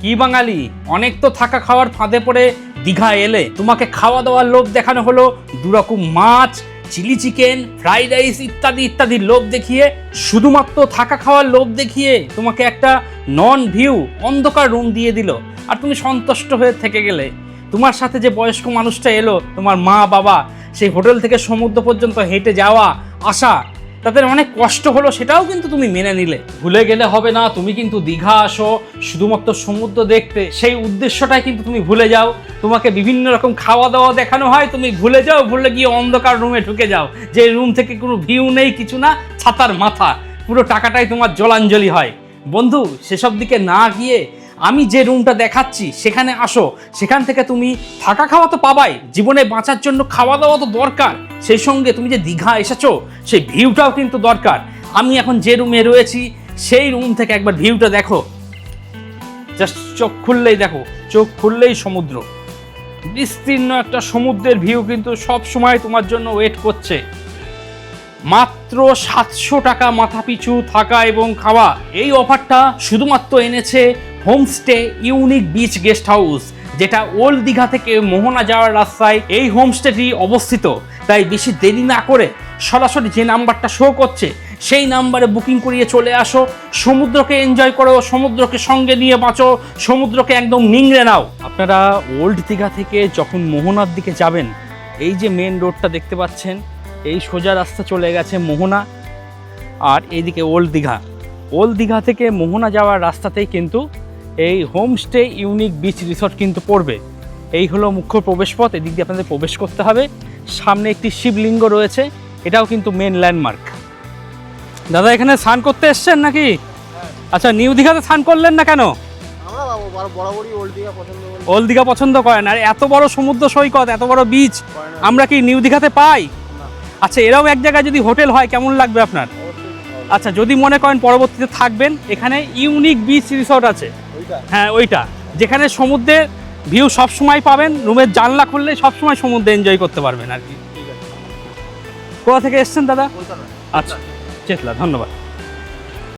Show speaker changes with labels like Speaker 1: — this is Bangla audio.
Speaker 1: কি বাঙালি? অনেক তো থাকা খাওয়ার ফাঁদে পড়ে দীঘা এলে। তোমাকে খাওয়া দাওয়ার লোভ দেখানো হলো দুরকম মাছ, চিলি চিকেন, ফ্রাইড রাইস ইত্যাদি ইত্যাদি লোভ দেখিয়ে। শুধুমাত্র থাকা খাওয়ার লোভ দেখিয়ে তোমাকে একটা নন ভিউ, অন্ধকার রুম দিয়ে দিল। আর তুমি সন্তুষ্ট হয়ে থেকে গেলে। তোমার সাথে যে বয়স্ক মানুষটা এলো, তোমার মা, বাবা, সেই হোটেল থেকে সমুদ্র পর্যন্ত হেঁটে যাওয়া, আসা তাদের অনেক কষ্ট হলো, সেটাও কিন্তু তুমি মেনে নিলে। ভুলে গেলে হবে না, তুমি কিন্তু দীঘা আসো, শুধুমাত্র সমুদ্র দেখতে। সেই উদ্দেশ্যটাই কিন্তু তুমি ভুলে যাও। তোমাকে বিভিন্ন রকম খাওয়া দাওয়া দেখানো হয়, তুমি ভুলে যাও, ভুলে গিয়ে অন্ধকার রুমে ঢুকে যাও। যে রুম থেকে কোনো ভিউ নেই, কিছু না, ছাতার মাথা। পুরো টাকাটাই তোমার জলাঞ্জলি হয়। বন্ধু, সেসব দিকে না গিয়ে আমি যে রুমটা দেখাচ্ছি, সেখানে আসো। সেখান থেকে তুমি থাকা খাওয়া তো পাবাই। জীবনে বাঁচার জন্য খাওয়া দাওয়া তো দরকার। সেই সঙ্গে তুমি যে দীঘা এসেছ, সেই ভিউটাও কিন্তু দরকার। আমি এখন যে রুমে রয়েছি, সেই রুম থেকে একবার ভিউটা দেখো। জাস্ট চোখ খুললেই দেখো, চোখ খুললেই সমুদ্র। বিস্তীর্ণ একটা সমুদ্রের ভিউ কিন্তু সব সময় তোমার জন্য ওয়েট করছে। মাত্র সাতশো টাকা মাথা পিছু থাকা এবং খাওয়া। এই অফারটা শুধুমাত্র এনেছে homestay unique beach guest house যেটা ওল্ড দীঘা থেকে মোহনা যাওয়ার রাস্তায় এই হোমস্টেটি অবস্থিত। তাই বেশি দেরি না করে সরাসরি যে নাম্বারটা শো করছে, সেই নাম্বারে বুকিং করিয়ে চলে আসো। সমুদ্রকে এনজয় করো, সমুদ্রকে সঙ্গে নিয়ে বাঁচো, সমুদ্রকে একদম নিংড়ে নাও। আপনারা ওল্ড দীঘা থেকে যখন মোহনার দিকে যাবেন, এই যে মেন রোডটা দেখতে পাচ্ছেন, এই সোজা রাস্তা চলে গেছে মোহনা আর এইদিকে ওল্ড দীঘা। ওল্ড দীঘা থেকে মোহনা যাওয়ার রাস্তাতেই কিন্তু এই হোমস্টে ইউনিক বিচ রিসর্ট কিন্তু পড়বে। এই হলো মুখ্য প্রবেশপথ এদিক দিয়ে আপনাদের প্রবেশ করতে হবে। সামনে একটি শিবলিঙ্গ রয়েছে এটাও কিন্তু মেন ল্যান্ডমার্ক দাদা এখানে স্নান করতে এসছেন নাকি? আচ্ছা নিউ দীঘাতে স্নান করলেন না কেন?
Speaker 2: ওল্ড দিঘা পছন্দ
Speaker 1: করেন আর এত বড় সমুদ্র সৈকত এত বড় বিচ আমরা কি নিউ দীঘাতে পাই? আচ্ছা এরাও এক জায়গায় যদি হোটেল হয় কেমন লাগবে আপনার? আচ্ছা যদি মনে করেন পরবর্তীতে থাকবেন এখানে ইউনিক বিচ রিসর্ট আছে। হ্যাঁ ওইটা। যেখানে সমুদ্রের ভিউ সব সময় পাবেন রুমের জানলা খুললে সব সময় সমুদ্রে এনজয় করতে পারবেন আর কি। কোথা থেকে এসছেন দাদা? আচ্ছা চেতলা ধন্যবাদ।